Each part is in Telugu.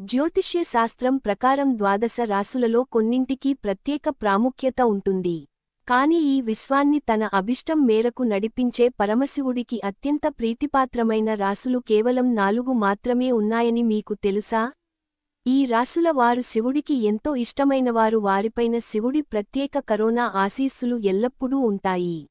జ్యోతిష్య శాస్త్రం ప్రకారం ద్వాదశ రాసులలో కొన్నింటికి ప్రత్యేక ప్రాముఖ్యత ఉంటుంది. కాని ఈ విశ్వాన్ని తన అభిష్టం మేరకు నడిపించే పరమశివుడికి అత్యంత ప్రీతిపాత్రమైన రాసులు కేవలం నాలుగు మాత్రమే ఉన్నాయని మీకు తెలుసా? ఈ రాసుల వారు శివుడికి ఎంతో ఇష్టమైనవారు వారిపైన శివుడి ప్రత్యేక కరోనా ఆశీస్సులు ఎల్లప్పుడూ ఉంటాయి.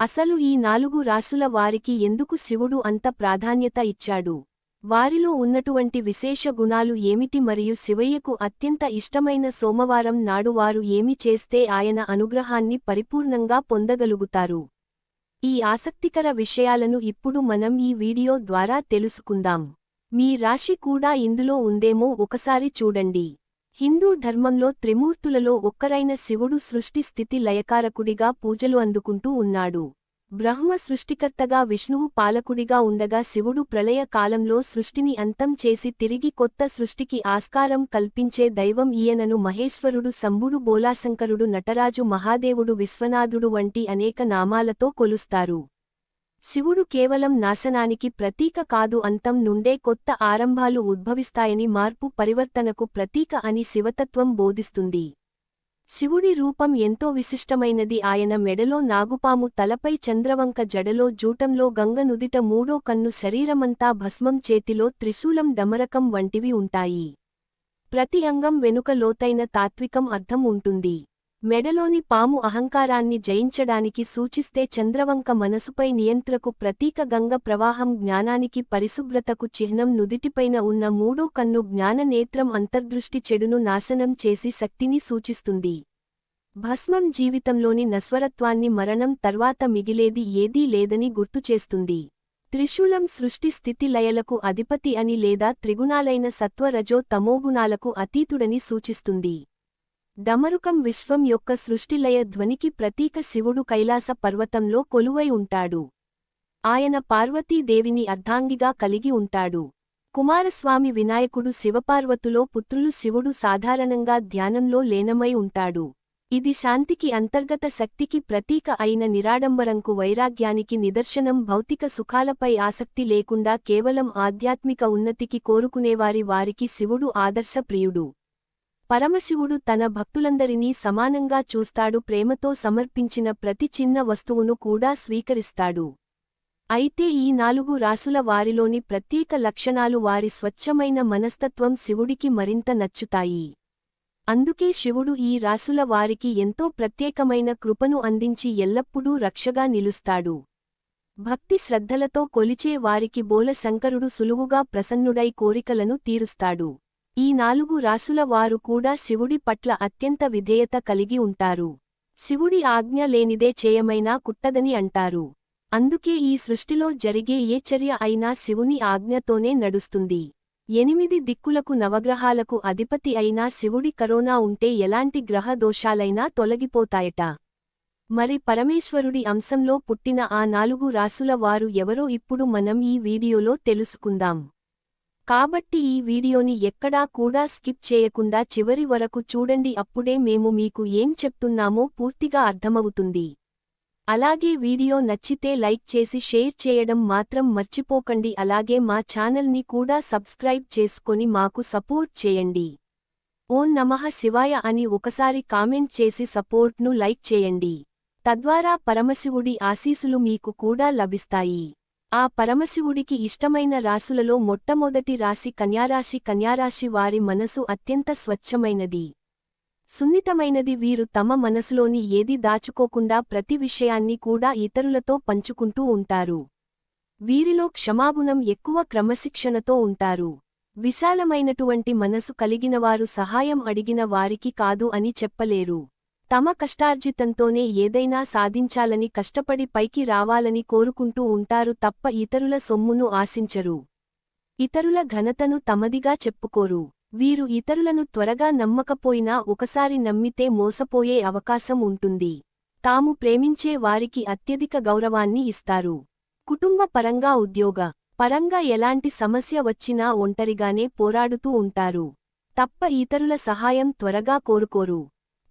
అసలు ఈ నాలుగు రాసుల వారికి ఎందుకు శివుడు అంత ప్రాధాన్యత ఇచ్చాడు? వారిలో ఉన్నటువంటి విశేష గుణాలు ఏమిటి మరియు శివయ్యకు అత్యంత ఇష్టమైన సోమవారం నాడు వారు ఏమి చేస్తే ఆయన అనుగ్రహాన్ని పరిపూర్ణంగా పొందగలుగుతారు? ఈ ఆసక్తికర విషయాలను ఇప్పుడు మనం ఈ వీడియో ద్వారా తెలుసుకుందాం. మీ రాశి కూడా ఇందులో ఉందేమో ఒకసారి చూడండి. హిందూ ధర్మంలో త్రిమూర్తులలో ఒక్కరైన శివుడు సృష్టి స్థితి లయకారకుడిగా పూజలు అందుకుంటూ ఉన్నాడు. బ్రహ్మ సృష్టికర్తగా విష్ణువు పాలకుడిగా ఉండగా శివుడు ప్రళయ కాలంలో సృష్టిని అంతం చేసి తిరిగి కొత్త సృష్టికి ఆస్కారం కల్పించే దైవం ఈయనను మహేశ్వరుడు శంభుడు బోలాశంకరుడు నటరాజు మహాదేవుడు విశ్వనాథుడు వంటి అనేక నామాలతో కొలుస్తారు. శివుడు కేవలం నాశనానికి ప్రతీక కాదు అంతం నుండే కొత్త ఆరంభాలు ఉద్భవిస్తాయని మార్పు పరివర్తనకు ప్రతీక అని శివతత్వం బోధిస్తుంది. శివుడి రూపం ఎంతో విశిష్టమైనది. ఆయన మెడలో నాగుపాము తలపై చంద్రవంక జడలో జూటంలో గంగ నుదిట మూడో కన్ను శరీరమంతా భస్మం చేతిలో త్రిశూలం డమరకం వంటివి ఉంటాయి. ప్రతి అంగం వెనుక లోతైన తాత్వికం అర్థం ఉంటుంది. మెడలోని పాము అహంకారాన్ని జయించడానికి సూచిస్తే చంద్రవంక మనసుపై నియంత్రకు ప్రతీక గంగ ప్రవాహం జ్ఞానానికి పరిశుభ్రతకు చిహ్నం నుదిటిపైన ఉన్న మూడో కన్ను జ్ఞాననేత్రం అంతర్దృష్టి చెడును నాశనం చేసి శక్తిని సూచిస్తుంది. భస్మం జీవితంలోని నస్వరత్వాన్ని మరణం తర్వాత మిగిలేది ఏదీ లేదని గుర్తుచేస్తుంది త్రిశూలం సృష్టి స్థితి లయలకు అధిపతి అని లేదా త్రిగుణాలైన సత్వరజో తమోగుణాలకు అతీతుడని సూచిస్తుంది. డమరుకం విశ్వం యొక్క సృష్టిలయ ధ్వనికి ప్రతీక శివుడు కైలాస పర్వతంలో కొలువై ఉంటాడు. ఆయన పార్వతీదేవిని అర్ధాంగిగా కలిగి ఉంటాడు. కుమారస్వామి వినాయకుడు శివపార్వతులో పుత్రులు శివుడు సాధారణంగా ధ్యానంలో లేనమై ఉంటాడు. ఇది శాంతికి అంతర్గత శక్తికి ప్రతీక అయిన నిరాడంబరంకు వైరాగ్యానికి నిదర్శనం భౌతిక సుఖాలపై ఆసక్తి లేకుండా కేవలం ఆధ్యాత్మిక ఉన్నతికి కోరుకునేవారి వారికి శివుడు ఆదర్శప్రియుడు. పరమశివుడు తన భక్తులందరినీ సమానంగా చూస్తాడు ప్రేమతో సమర్పించిన ప్రతి చిన్న వస్తువును కూడా స్వీకరిస్తాడు. అయితే ఈ నాలుగు రాసుల వారిలోని ప్రత్యేక లక్షణాలు వారి స్వచ్ఛమైన మనస్తత్వం శివుడికి మరింత నచ్చుతాయి. అందుకే శివుడు ఈ రాసుల వారికి ఎంతో ప్రత్యేకమైన కృపను అందించి ఎల్లప్పుడూ రక్షగా నిలుస్తాడు. భక్తి శ్రద్ధలతో కొలిచే వారికి బోలశంకరుడు సులువుగా ప్రసన్నుడై కోరికలను తీరుస్తాడు. ఈ నాలుగు రాసుల వారు కూడా శివుడి పట్ల అత్యంత విధేయత కలిగి ఉంటారు. శివుడి ఆజ్ఞ లేనిదే చేయమైనా కుట్టదని అంటారు. అందుకే ఈ సృష్టిలో జరిగే ఏ చర్య అయినా శివుని ఆజ్ఞతోనే నడుస్తుంది. ఎనిమిది దిక్కులకు నవగ్రహాలకు అధిపతి అయినా శివుడి కరోనా ఉంటే ఎలాంటి గ్రహ దోషాలైనా తొలగిపోతాయట. మరి పరమేశ్వరుడి అంశంలో పుట్టిన ఆ నాలుగు రాసుల వారు ఎవరో ఇప్పుడు మనం ఈ వీడియోలో తెలుసుకుందాం. కాబట్టి ఈ వీడియోని ఎక్కడా కూడా స్కిప్ చేయకుండా చివరి వరకు చూడండి అప్పుడే మేము మీకు ఏం చెప్తున్నామో పూర్తిగా అర్థమవుతుంది. అలాగే వీడియో నచ్చితే లైక్ చేసి షేర్ చేయడం మాత్రం మర్చిపోకండి. అలాగే మా ఛానల్ని కూడా సబ్స్క్రైబ్ చేసుకొని మాకు సపోర్ట్ చేయండి. ఓం నమః శివాయ అని ఒకసారి కామెంట్ చేసి సపోర్ట్ను లైక్ చేయండి. తద్వారా పరమశివుడి ఆశీసులు మీకు కూడా లభిస్తాయి. ఆ పరమశివుడికి ఇష్టమైన రాసులలో మొట్టమొదటి రాశి కన్యారాశి కన్యారాశి వారి మనసు అత్యంత స్వచ్ఛమైనది. సున్నితమైనది వీరు తమ మనసులోని ఏది దాచుకోకుండా ప్రతి విషయాన్ని కూడా ఇతరులతో పంచుకుంటూ ఉంటారు. వీరిలో క్షమాగుణం ఎక్కువ క్రమశిక్షణతో ఉంటారు. విశాలమైనటువంటి మనసు కలిగినవారు సహాయం అడిగిన వారికి కాదు అని చెప్పలేరు. తమ కష్టార్జితంతోనే ఏదైనా సాధించాలని కష్టపడి పైకి రావాలని కోరుకుంటూ ఉంటారు తప్ప ఇతరుల సొమ్మును ఆశించరు. ఇతరుల ఘనతను తమదిగా చెప్పుకోరు. వీరు ఇతరులను త్వరగా నమ్మకపోయినా ఒకసారి నమ్మితే మోసపోయే అవకాశం ఉంటుంది. తాము ప్రేమించే వారికి అత్యధిక గౌరవాన్ని ఇస్తారు. కుటుంబ పరంగా ఉద్యోగ పరంగా ఎలాంటి సమస్య వచ్చినా ఒంటరిగానే పోరాడుతూ ఉంటారు. తప్ప ఇతరుల సహాయం త్వరగా కోరుకోరు.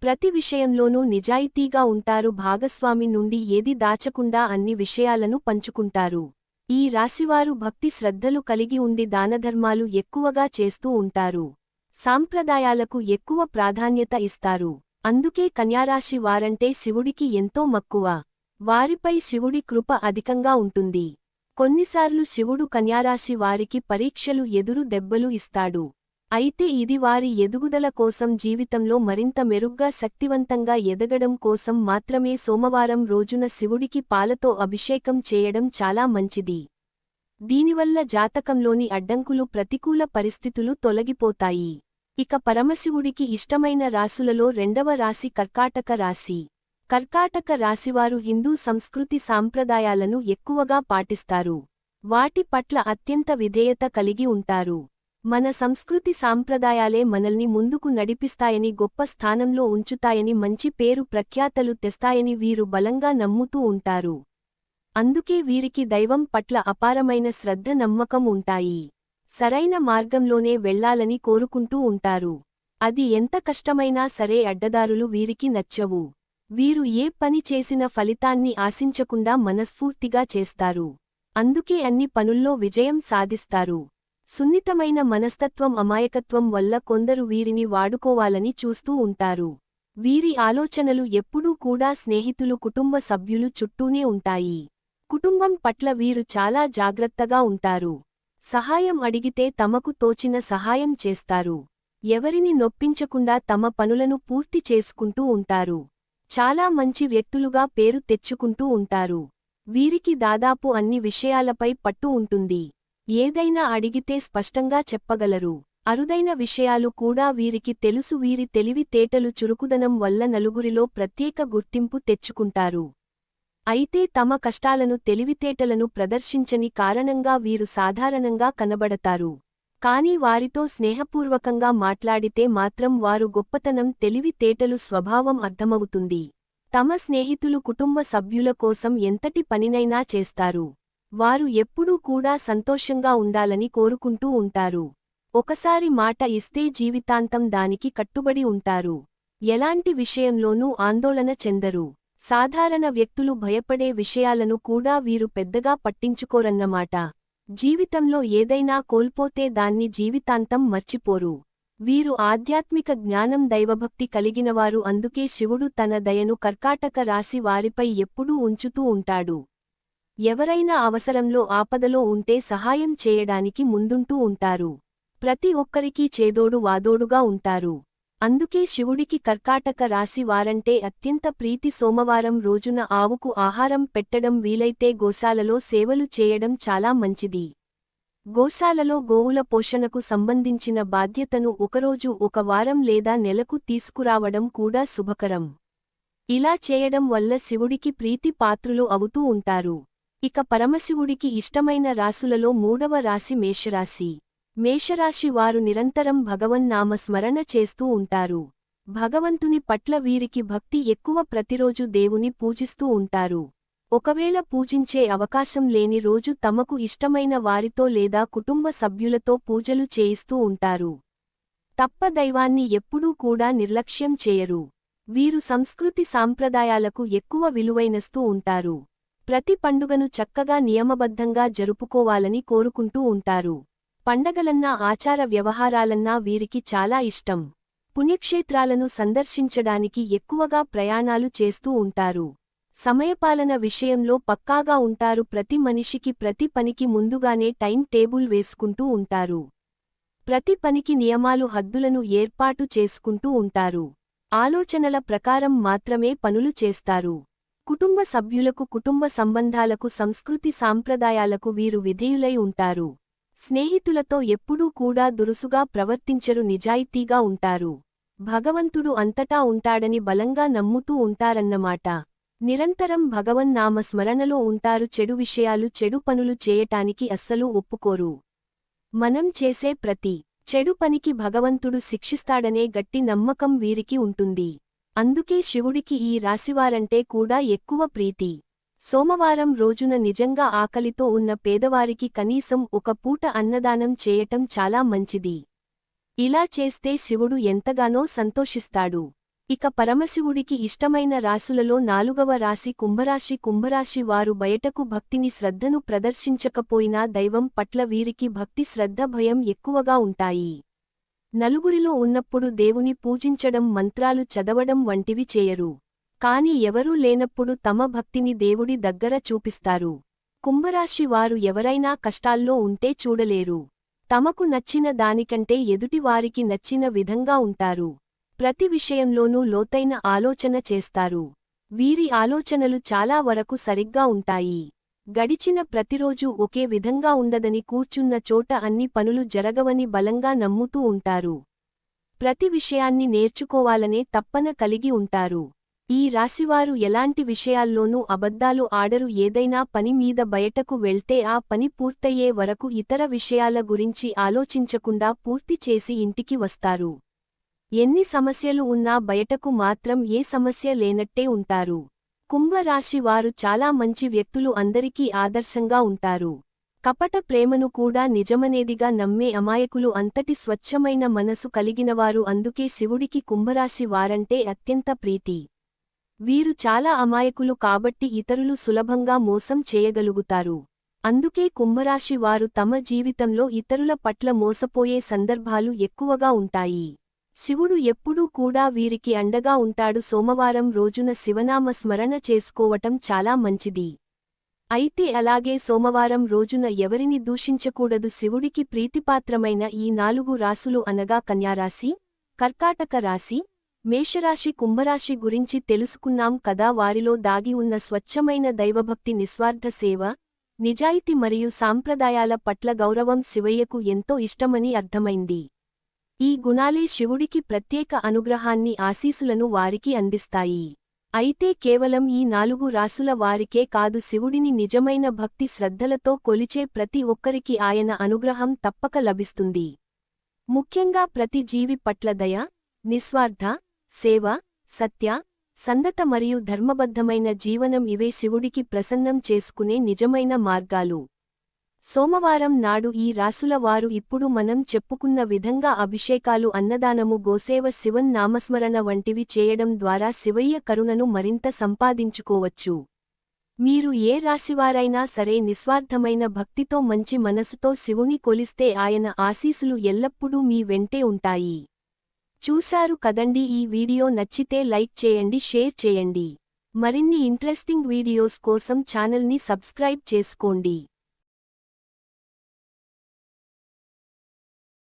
ప్రతి విషయంలోనూ నిజాయితీగా ఉంటారు భాగస్వామి నుండి ఏది దాచకుండా అన్ని విషయాలను పంచుకుంటారు. ఈ రాశివారు భక్తి శ్రద్ధలు కలిగి ఉండి దానధర్మాలు ఎక్కువగా చేస్తూ ఉంటారు. సాంప్రదాయాలకు ఎక్కువ ప్రాధాన్యత ఇస్తారు. అందుకే కన్యారాశి వారంటే శివుడికి ఎంతో మక్కువ. వారిపై శివుడి కృప అధికంగా ఉంటుంది. కొన్నిసార్లు శివుడు కన్యారాశి వారికి పరీక్షలు ఎదురు దెబ్బలు ఇస్తాడు. అయితే ఇది వారి ఎదుగుదల కోసం జీవితంలో మరింత మెరుగ్గా శక్తివంతంగా ఎదగడం కోసం మాత్రమే సోమవారం రోజున శివుడికి పాలతో అభిషేకం చేయడం చాలా మంచిది. దీనివల్ల జాతకంలోని అడ్డంకులు ప్రతికూల పరిస్థితులు తొలగిపోతాయి. ఇక పరమశివుడికి ఇష్టమైన రాసులలో రెండవ రాశి కర్కాటక రాశి. కర్కాటక రాశివారు హిందూ సంస్కృతి సాంప్రదాయాలను ఎక్కువగా పాటిస్తారు. వాటి పట్ల అత్యంత విధేయత కలిగి ఉంటారు. మన సంస్కృతి సాంప్రదాయాలే మనల్ని ముందుకు నడిపిస్తాయని గొప్ప స్థానంలో ఉంచుతాయని మంచి పేరు ప్రఖ్యాతలు తెస్తాయని వీరు బలంగా నమ్ముతూ ఉంటారు. అందుకే వీరికి దైవం పట్ల అపారమైన శ్రద్ధ నమ్మకం ఉంటాయి. సరైన మార్గంలోనే వెళ్ళాలని కోరుకుంటూ ఉంటారు. అది ఎంత కష్టమైనా సరే అడ్డదారులు వీరికి నచ్చవు. వీరు ఏ పని చేసిన ఫలితాన్ని ఆశించకుండా మనస్ఫూర్తిగా చేస్తారు. అందుకే అన్ని పనుల్లో విజయం సాధిస్తారు. సున్నితమైన మనస్తత్వం అమాయకత్వం వల్ల కొందరు వీరిని వాడుకోవాలని చూస్తూ ఉంటారు. వీరి ఆలోచనలు ఎప్పుడూ కూడా స్నేహితులు కుటుంబ సభ్యులు చుట్టూనే ఉంటాయి. కుటుంబం పట్ల వీరు చాలా జాగ్రత్తగా ఉంటారు. సహాయం అడిగితే తమకు తోచిన సహాయం చేస్తారు. ఎవరిని నొప్పించకుండా తమ పనులను పూర్తి చేసుకుంటూ ఉంటారు. చాలా మంచి వ్యక్తులుగా పేరు తెచ్చుకుంటూ ఉంటారు. వీరికి దాదాపు అన్ని విషయాలపై పట్టు ఉంటుంది. ఏదైనా అడిగితే స్పష్టంగా చెప్పగలరు. అరుదైన విషయాలు కూడా వీరికి తెలుసు. వీరి తెలివితేటలు చురుకుదనం వల్ల నలుగురిలో ప్రత్యేక గుర్తింపు తెచ్చుకుంటారు. అయితే తమ కష్టాలను తెలివితేటలను ప్రదర్శించని కారణంగా వీరు సాధారణంగా కనబడతారు. కాని వారితో స్నేహపూర్వకంగా మాట్లాడితే మాత్రం వారు గొప్పతనం తెలివితేటలు స్వభావం అర్థమవుతుంది. తమ స్నేహితులు కుటుంబ సభ్యుల కోసం ఎంతటి పనినైనా చేస్తారు. వారు ఎప్పుడూ కూడా సంతోషంగా ఉండాలని కోరుకుంటూ ఉంటారు. ఒకసారి మాట ఇస్తే జీవితాంతం దానికి కట్టుబడి ఉంటారు. ఎలాంటి విషయంలోనూ ఆందోళన చెందరు. సాధారణ వ్యక్తులు భయపడే విషయాలను కూడా వీరు పెద్దగా పట్టించుకోరన్నమాట. జీవితంలో ఏదైనా కోల్పోతే దాన్ని జీవితాంతం మర్చిపోరు. వీరు ఆధ్యాత్మిక జ్ఞానం దైవభక్తి కలిగినవారు అందుకే శివుడు తన దయను కర్కాటక రాశి వారిపై ఎప్పుడూ ఉంచుతూ ఉంటాడు. ఎవరైనా అవసరంలో ఆపదలో ఉంటే సహాయం చేయడానికి ముందుంటూ ఉంటారు. ప్రతి ఒక్కరికీ చేదోడు వాదోడుగా ఉంటారు. అందుకే శివుడికి కర్కాటక రాశి వారంటే అత్యంత ప్రీతి సోమవారం రోజున ఆవుకు ఆహారం పెట్టడం వీలైతే గోశాలలో సేవలు చేయడం చాలా మంచిది. గోశాలలో గోవుల పోషణకు సంబంధించిన బాధ్యతను ఒకరోజు ఒక వారం లేదా నెలకు తీసుకురావడం కూడా శుభకరం. ఇలా చేయడం వల్ల శివుడికి ప్రీతి పాత్రులు అవుతూ ఉంటారు. ఇక పరమశివుడికి ఇష్టమైన రాసులలో మూడవ రాశి మేషరాశి. మేషరాశి వారు నిరంతరం భగవన్నామ స్మరణ చేస్తూ ఉంటారు. భగవంతుని పట్ల వీరికి భక్తి ఎక్కువ ప్రతిరోజు దేవుని పూజిస్తూ ఉంటారు. ఒకవేళ పూజించే అవకాశం లేని రోజు తమకు ఇష్టమైన వారితో లేదా కుటుంబ సభ్యులతో పూజలు చేయిస్తూ ఉంటారు. తప్ప దైవాన్ని ఎప్పుడూ కూడా నిర్లక్ష్యం చేయరు. వీరు సంస్కృతి సాంప్రదాయాలకు ఎక్కువ విలువైనస్తూ ఉంటారు. ప్రతి పండుగను చక్కగా నియమబద్ధంగా జరుపుకోవాలని కోరుకుంటూ ఉంటారు. పండగలన్నా ఆచార వ్యవహారాలన్నా వీరికి చాలా ఇష్టం. పుణ్యక్షేత్రాలను సందర్శించడానికి ఎక్కువగా ప్రయాణాలు చేస్తూ ఉంటారు. సమయపాలన విషయంలో పక్కాగా ఉంటారు. ప్రతి మనిషికి ప్రతి పనికి ముందుగానే టైం టేబుల్ వేసుకుంటూ ఉంటారు. ప్రతి పనికి నియమాలు హద్దులను ఏర్పాటు చేసుకుంటూ ఉంటారు. ఆలోచనల ప్రకారం మాత్రమే పనులు చేస్తారు. కుటుంబ సభ్యులకు కుటుంబ సంబంధాలకు సంస్కృతి సాంప్రదాయాలకు వీరు విధేయులై ఉంటారు. స్నేహితులతో ఎప్పుడూ కూడా దురుసుగా ప్రవర్తించరు నిజాయితీగా ఉంటారు. భగవంతుడు అంతటా ఉంటాడని బలంగా నమ్ముతూ ఉంటారన్నమాట. నిరంతరం భగవన్నామ స్మరణలో ఉంటారు చెడు విషయాలు చెడు పనులు చేయటానికి అస్సలు ఒప్పుకోరు. మనం చేసే ప్రతి చెడు పనికి భగవంతుడు శిక్షిస్తాడనే గట్టి నమ్మకం వీరికి ఉంటుంది. అందుకే శివుడికి ఈ రాశివారంటే కూడా ఎక్కువ ప్రీతి. సోమవారం రోజున నిజంగా ఆకలితో ఉన్న పేదవారికి కనీసం ఒక పూట అన్నదానం చేయటం చాలా మంచిది. ఇలా చేస్తే శివుడు ఎంతగానో సంతోషిస్తాడు. ఇక పరమశివుడికి ఇష్టమైన రాశులలో నాలుగవ రాశి కుంభరాశి కుంభరాశి వారు బయటకు భక్తిని శ్రద్ధను ప్రదర్శించకపోయినా దైవం పట్ల వీరికి భక్తి శ్రద్ధ భయం ఎక్కువగా ఉంటాయి. నలుగురిలో ఉన్నప్పుడు దేవుని పూజించడం మంత్రాలు చదవడం వంటివి చేయరు. కాని ఎవరూ లేనప్పుడు తమ భక్తిని దేవుడి దగ్గర చూపిస్తారు. కుంభరాశి వారు ఎవరైనా కష్టాల్లో ఉంటే చూడలేరు. తమకు నచ్చిన దానికంటే ఎదుటివారికి నచ్చిన విధంగా ఉంటారు. ప్రతి విషయంలోనూ లోతైన ఆలోచన చేస్తారు. వీరి ఆలోచనలు చాలా వరకు సరిగ్గా ఉంటాయి. గడిచిన ప్రతిరోజూ ఒకే విధంగా ఉండదని కూర్చున్న చోట అన్ని పనులు జరగవని బలంగా నమ్ముతూ ఉంటారు. ప్రతి విషయాన్ని నేర్చుకోవాలనే తప్పన కలిగి ఉంటారు. ఈ రాశివారు ఎలాంటి విషయాల్లోనూ అబద్ధాలు ఆడరు. ఏదైనా పని మీద బయటకు వెళ్తే ఆ పని పూర్తయ్యే వరకు ఇతర విషయాల గురించి ఆలోచించకుండా పూర్తి చేసి ఇంటికి వస్తారు. ఎన్ని సమస్యలు ఉన్నా బయటకు మాత్రం ఏ సమస్య లేనట్టే ఉంటారు. కుంభరాశి వారు చాలా మంచి వ్యక్తులు అందరికీ ఆదర్శంగా ఉంటారు. కపట ప్రేమను కూడా నిజమనేదిగా నమ్మే అమాయకులు అంతటి స్వచ్ఛమైన మనసు కలిగినవారు అందుకే శివుడికి కుంభరాశి వారంటే అత్యంత ప్రీతి. వీరు చాలా అమాయకులు కాబట్టి ఇతరులు సులభంగా మోసం చేయగలుగుతారు. అందుకే కుంభరాశి వారు తమ జీవితంలో ఇతరుల పట్ల మోసపోయే సందర్భాలు ఎక్కువగా ఉంటాయి. శివుడు ఎప్పుడూ కూడా వీరికి అండగా ఉంటాడు. సోమవారం రోజున శివనామ స్మరణ చేసుకోవటం చాలా మంచిది. అయితే అలాగే సోమవారం రోజున ఎవరిని దూషించకూడదు. శివుడికి ప్రీతిపాత్రమైన ఈ నాలుగు రాసులు అనగా కన్యారాశి కర్కాటక రాశి మేషరాశి కుంభరాశి గురించి తెలుసుకున్నాం కదా. వారిలో దాగి ఉన్న స్వచ్ఛమైన దైవభక్తి నిస్వార్థ సేవ నిజాయితీ మరియు సాంప్రదాయాల పట్ల గౌరవం శివయ్యకు ఎంతో ఇష్టమని అర్థమైంది. ఈ గుణాలే శివుడికి ప్రత్యేక అనుగ్రహాన్ని ఆశీసులను వారికి అందిస్తాయి. అయితే కేవలం ఈ నాలుగు రాసుల వారికే కాదు శివుడిని నిజమైన భక్తి శ్రద్ధలతో కొలిచే ప్రతి ఒక్కరికి ఆయన అనుగ్రహం తప్పక లభిస్తుంది. ముఖ్యంగా ప్రతి జీవి పట్ల దయ నిస్వార్థ సేవ సత్య సందత మరియు ధర్మబద్ధమైన జీవనం ఇవే శివుడికి ప్రసన్నం చేసుకునే నిజమైన మార్గాలు. సోమవారం నాడు ఈ రాసుల వారు ఇప్పుడు మనం చెప్పుకున్న విధంగా అభిషేకాలు అన్నదానము గోసేవ శివన్ నామస్మరణ వంటివి చేయడం ద్వారా శివయ్య కరుణను మరింత సంపాదించుకోవచ్చు. మీరు ఏ రాశివారైనా సరే నిస్వార్థమైన భక్తితో మంచి మనసుతో శివుని కొలిస్తే ఆయన ఆశీసులు ఎల్లప్పుడూ మీ వెంటే ఉంటాయి. చూశారు కదండి ఈ వీడియో నచ్చితే లైక్ చేయండి షేర్ చేయండి. మరిన్ని ఇంట్రెస్టింగ్ వీడియోస్ కోసం ఛానల్ని సబ్స్క్రైబ్ చేసుకోండి.